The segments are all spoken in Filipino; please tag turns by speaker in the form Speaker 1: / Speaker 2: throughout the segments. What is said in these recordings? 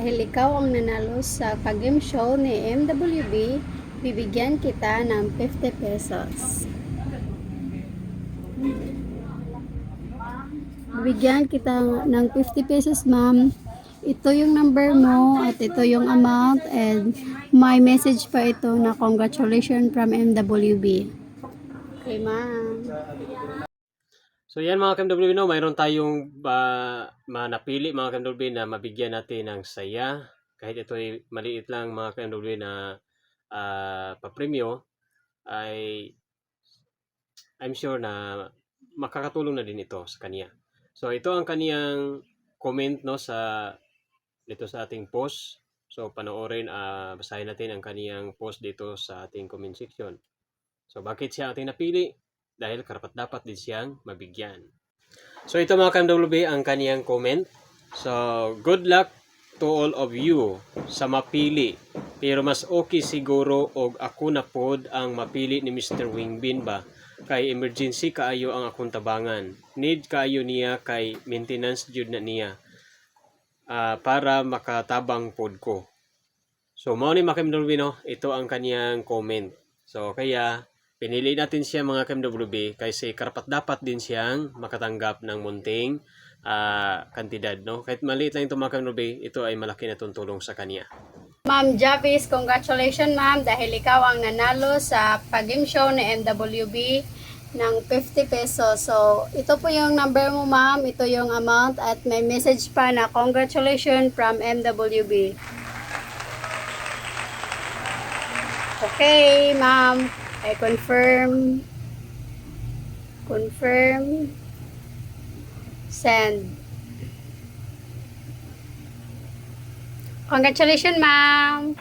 Speaker 1: dahil ikaw ang nanalo sa pag-game show ni MWB, bibigyan kita ng 50 pesos. Bibigyan kita ng 50 pesos, ma'am. Ito yung number mo at ito yung amount and may message pa ito na congratulations from MWB. Okay, ma'am.
Speaker 2: So yan mga KMW, no, mayroon tayong uh, manapili mga KMW na mabigyan natin ng saya. Kahit ito ay maliit lang mga KMW na uh, papremyo, ay I'm sure na makakatulong na din ito sa kanya. So ito ang kaniyang comment no sa dito sa ating post. So panoorin, uh, basahin natin ang kaniyang post dito sa ating comment section. So bakit siya ating napili? Dahil karapat dapat din siyang mabigyan. So ito mga KMWB ang kaniyang comment. So good luck to all of you sa mapili. Pero mas okay siguro og ako na pod ang mapili ni Mr. Wingbin ba kay emergency kaayo ang akong tabangan. Need kaayo niya kay maintenance jud na niya ah, para makatabang pod ko. So mao ni no, ito ang kaniyang comment. So kaya Pinili natin siya mga KMWB kasi karapat dapat din siyang makatanggap ng munting uh, kantidad. No? Kahit maliit lang ito mga KMWB, ito ay malaki na tulong sa kanya.
Speaker 1: Ma'am Javis, congratulations ma'am dahil ikaw ang nanalo sa pag-game show ni MWB ng 50 pesos. So, ito po yung number mo ma'am, ito yung amount at may message pa na congratulations from MWB. Okay, ma'am. I confirm. Confirm. Send. Congratulations, ma'am.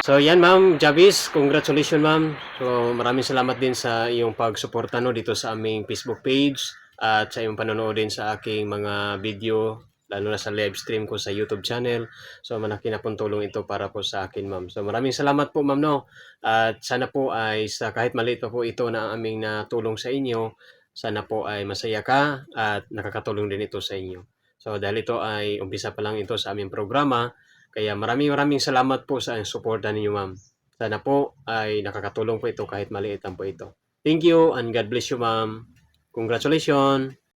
Speaker 2: So yan ma'am, Javis, congratulations ma'am. So maraming salamat din sa iyong pagsuporta no, dito sa aming Facebook page at sa iyong panonood din sa aking mga video lalo na sa live stream ko sa YouTube channel. So malaki na pong tulong ito para po sa akin ma'am. So maraming salamat po ma'am no. At sana po ay sa kahit maliit pa po ito na ang aming natulong sa inyo, sana po ay masaya ka at nakakatulong din ito sa inyo. So dahil ito ay umpisa pa lang ito sa aming programa, kaya maraming maraming salamat po sa suporta ninyo ma'am. Sana po ay nakakatulong po ito kahit maliit lang po ito. Thank you and God bless you ma'am. Congratulations!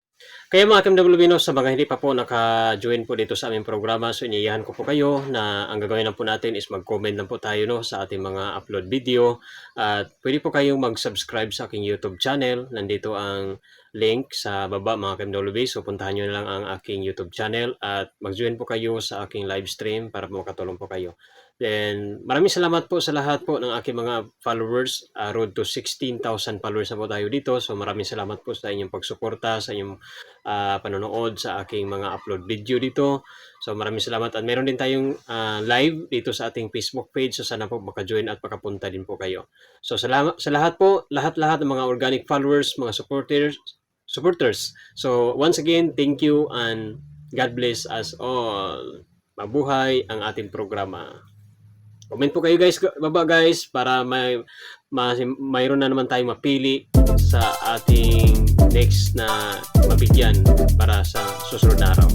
Speaker 2: Kaya mga KMWB sa mga hindi pa po naka-join po dito sa aming programa, so iniyahan ko po kayo na ang gagawin lang po natin is mag-comment lang po tayo no, sa ating mga upload video. At pwede po kayong mag-subscribe sa aking YouTube channel. Nandito ang link sa baba mga KMWB. So puntahan nyo na lang ang aking YouTube channel at mag-join po kayo sa aking live stream para po makatulong po kayo. Then, maraming salamat po sa lahat po ng aking mga followers. Uh, road to 16,000 followers na po tayo dito. So, maraming salamat po sa inyong pagsuporta, sa inyong uh, panonood sa aking mga upload video dito. So, maraming salamat. At meron din tayong uh, live dito sa ating Facebook page. So, sana po maka-join at makapunta din po kayo. So, sa, sa lahat po, lahat-lahat ng mga organic followers, mga supporters, supporters. So, once again, thank you and God bless us all. Mabuhay ang ating programa. Comment po kayo guys, baba guys, para may, may mayroon na naman tayong mapili sa ating next na mabigyan para sa susunod na araw.